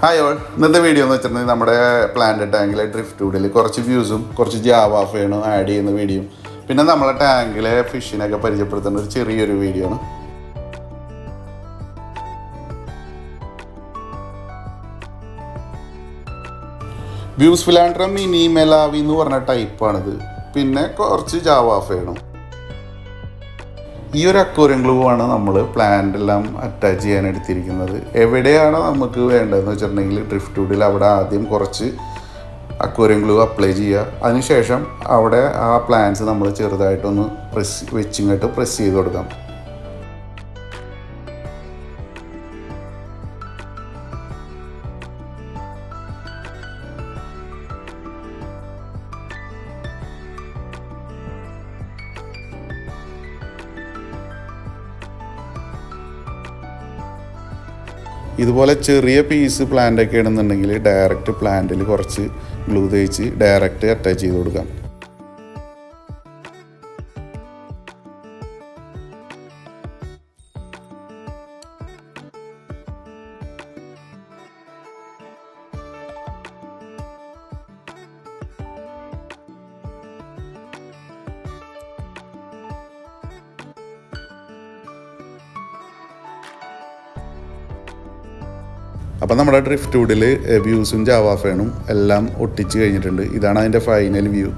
Hi all ഇന്നത്തെ video എന്ന് വെച്ചിട്ടുണ്ടെങ്കിൽ നമ്മുടെ പ്ലാന്റ് ടാങ്കിലെ ഡ്രിഫ്റ്റ് വുഡിൽ കുറച്ച് വ്യൂസും കുറച്ച് ജാവ ഫേണും ആഡ് ചെയ്യുന്ന വീഡിയോ പിന്നെ നമ്മളെ ടാങ്കിലെ ഫിഷിനൊക്കെ പരിചയപ്പെടുത്തുന്ന ഒരു ചെറിയൊരു വീഡിയോ ആണ്. വ്യൂസ് ഫിലാൻഡ്ര മിനി മെലാവി എന്ന് പറഞ്ഞ ടൈപ്പാണിത് പിന്നെ കുറച്ച് ജാവ ഫേണും ഈ ഒരു അക്വോറിയം ഗ്ലൂ ആണ് നമ്മൾ പ്ലാന്റ് എല്ലാം അറ്റാച്ച് ചെയ്യാൻ എടുത്തിരിക്കുന്നത്. എവിടെയാണ് നമുക്ക് വേണ്ടതെന്ന് വെച്ചിട്ടുണ്ടെങ്കിൽ ഡ്രിഫ്റ്റ് വുഡിൽ അവിടെ ആദ്യം കുറച്ച് അക്വോറിയം ഗ്ലൂ അപ്ലൈ ചെയ്യുക. അതിനുശേഷം അവിടെ ആ പ്ലാന്റ്സ് നമ്മൾ ചെറുതായിട്ടൊന്ന് പ്രസ് വെച്ചിങ്ങോട്ട് പ്രസ് ചെയ്ത് കൊടുക്കാം. ഇതുപോലെ ചെറിയ പീസ് പ്ലാന്റ് ഒക്കെ ആണെന്നുണ്ടെങ്കിൽ ഡയറക്റ്റ് പ്ലാന്റിൽ കുറച്ച് ഗ്ലൂ തേച്ച് ഡയറക്റ്റ് അറ്റാച്ച് ചെയ്ത് കൊടുക്കാം. അപ്പം നമ്മുടെ ഡ്രിഫ്റ്റ് വുഡിൽ വ്യൂസും ജാവാഫേണും എല്ലാം ഒട്ടിച്ച് കഴിഞ്ഞിട്ടുണ്ട്. ഇതാണ് അതിന്റെ ഫൈനൽ വ്യൂ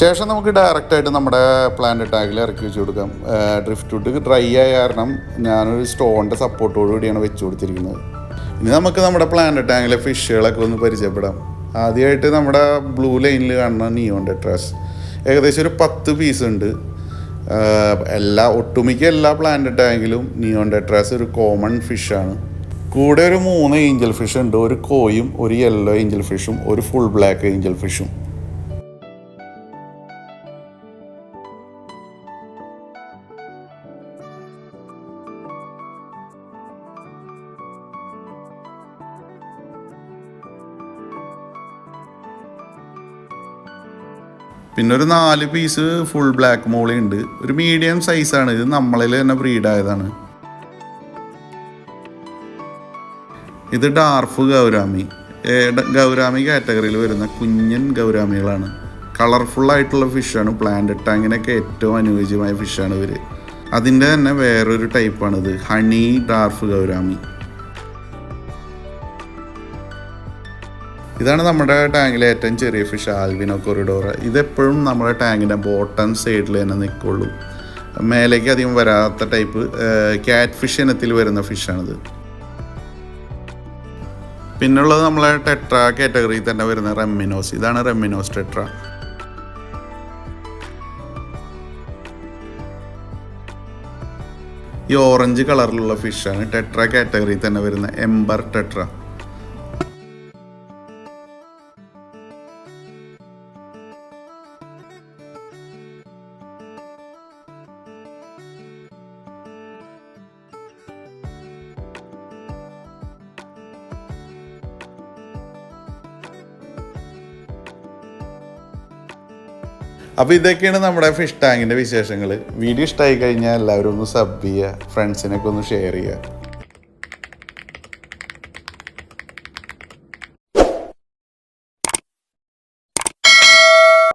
ശേഷം നമുക്ക് ഡയറക്റ്റായിട്ട് നമ്മുടെ പ്ലാന്റ് ടാഗിൽ ഇറക്കി വെച്ച് കൊടുക്കാം. ഡ്രിഫ്റ്റ് വുഡ് ഡ്രൈ ആയ കാരണം ഞാനൊരു സ്റ്റോണിന്റെ സപ്പോർട്ടോടു കൂടിയാണ് വെച്ച് കൊടുത്തിരിക്കുന്നത്. ഇനി നമുക്ക് നമ്മുടെ പ്ലാന്റ് ടാങ്കിലെ ഫിഷുകളൊക്കെ ഒന്ന് പരിചയപ്പെടാം. ആദ്യമായിട്ട് നമ്മുടെ ബ്ലൂ ലൈനിൽ കാണുന്ന നിയോൺ ടെട്രാസ് ഏകദേശം ഒരു പത്ത് പീസ് ഉണ്ട്. എല്ലാ ഒട്ടുമിക്ക എല്ലാ പ്ലാന്റ് ടാങ്കിലും നിയോൺ ടെട്രാസ് ഒരു കോമൺ ഫിഷാണ് കൂടെ ഒരു മൂന്ന് ഏഞ്ചൽ ഫിഷ് ഉണ്ട് ഒരു കോയും ഒരു യെല്ലോ ഏഞ്ചൽ ഫിഷും ഒരു ഫുൾ ബ്ലാക്ക് ഏഞ്ചൽ ഫിഷും പിന്നെ ഒരു നാല് പീസ് ഫുൾ ബ്ലാക്ക് മോളി ഉണ്ട്. ഒരു മീഡിയം സൈസാണ് ഇത് നമ്മളിൽ തന്നെ ബ്രീഡായതാണ് ഇത് ഡാർഫ് ഗൗരാമി. ഗൗരാമി കാറ്റഗറിയിൽ വരുന്ന കുഞ്ഞൻ ഗൗരാമികളാണ്. കളർഫുൾ ആയിട്ടുള്ള ഫിഷാണ് പ്ലാന്റ് ടാങ്കിനൊക്കെ ഏറ്റവും അനുയോജ്യമായ ഫിഷാണ് ഇവർ അതിന്റെ തന്നെ വേറൊരു ടൈപ്പാണിത് ഹണി ഡാർഫ് ഗൗരാമി. ഇതാണ് നമ്മുടെ ടാങ്കിലെ ഏറ്റവും ചെറിയ ഫിഷ് ആൽവിനോ കൊറിഡോർ. ഇതെപ്പോഴും നമ്മുടെ ടാങ്കിന്റെ ബോട്ടം സൈഡിൽ തന്നെ നിൽക്കുള്ളൂ മേലേക്ക് അധികം വരാത്ത ടൈപ്പ് ക്യാറ്റ് ഫിഷ് ഇനത്തിൽ വരുന്ന ഫിഷാണിത് പിന്നുള്ളത് നമ്മളെ ടെട്ര കാറ്റഗറിയിൽ തന്നെ വരുന്ന റെമ്മിനോസ് ഇതാണ് റെമ്മിനോസ് ടെട്ര ഈ ഓറഞ്ച് കളറിലുള്ള ഫിഷാണ് ടെട്ര കാറ്റഗറിയിൽ തന്നെ വരുന്ന എംബർ ടെട്ര അപ്പോൾ ഇതൊക്കെയാണ് നമ്മുടെ ഫിഷ് ടാങ്കിന്റെ വിശേഷങ്ങൾ വീഡിയോ ഇഷ്ടമായി കഴിഞ്ഞാൽ എല്ലാവരും ഒന്ന് സബ് ചെയ്യുക ഫ്രണ്ട്സിനൊക്കെ ഒന്ന് ഷെയർ ചെയ്യുക.